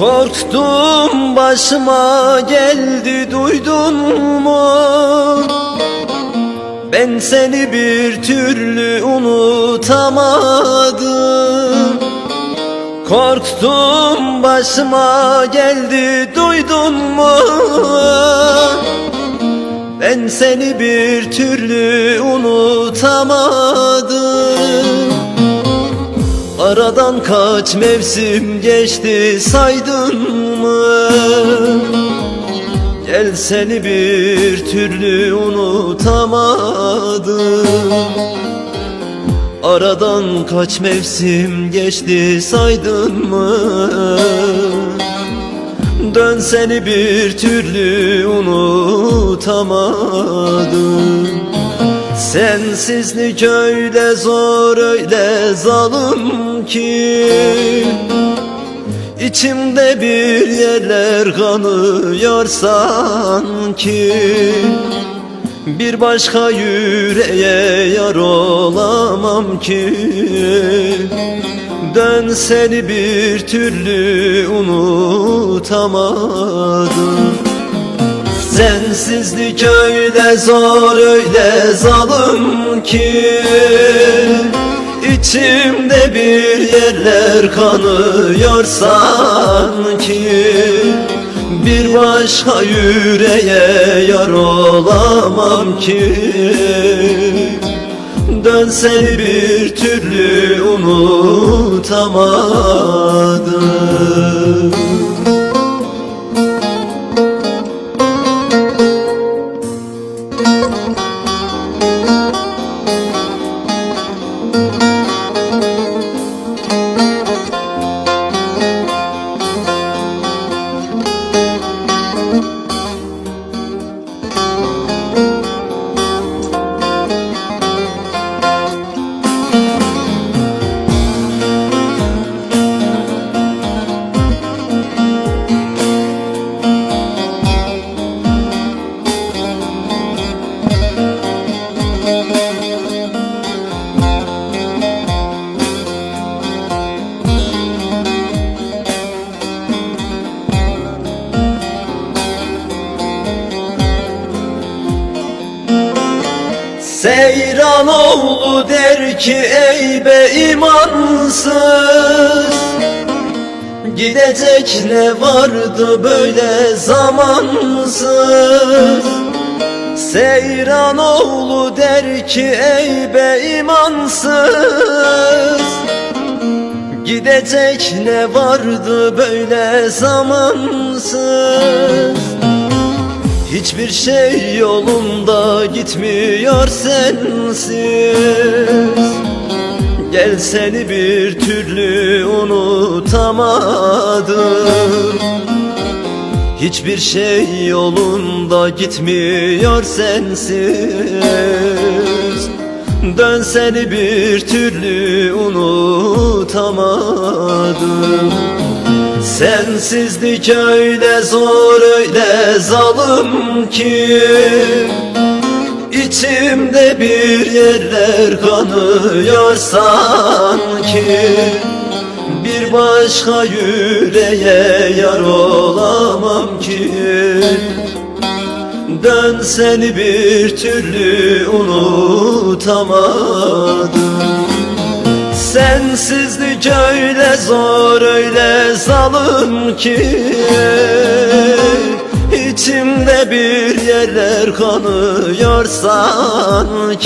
Korktum başıma geldi duydun mu? Ben seni bir türlü unutamadım Korktum başıma geldi duydun mu? Ben seni bir türlü unutamadım Aradan kaç mevsim geçti saydın mı? Gel seni bir türlü unutamadım Aradan kaç mevsim geçti saydın mı? Dön seni bir türlü unutamadım Sensizlik öyle zor öyle zalim ki. İçimde bir yerler kanıyor sanki. Bir başka yüreğe yar olamam ki. Dön seni bir türlü unutamadım Sensizlik öyle zor öyle zalim ki. İçimde bir yerler kanıyor sanki. Bir başka yüreğe yar olamam ki. Dön seni bir türlü unutamadım Música Seyran oğlu der ki ey be imansız Gidecek ne vardı böyle zamansız? Seyran oğlu der ki ey be imansız Gidecek ne vardı böyle zamansız Hiçbir şey yolunda gitmiyor sensiz. Gel seni bir türlü unutamadım. Hiçbir şey yolunda gitmiyor sensiz. Dön seni bir türlü unutamadım Sensizlik öyle zor öyle zalim ki. İçimde bir yerler kanıyor sanki. Bir başka yüreğe yar olamam ki. Dön seni bir türlü unutamadım Sensizlik öyle zor öyle zalim ki. İçimde bir yerler kanıyor sanki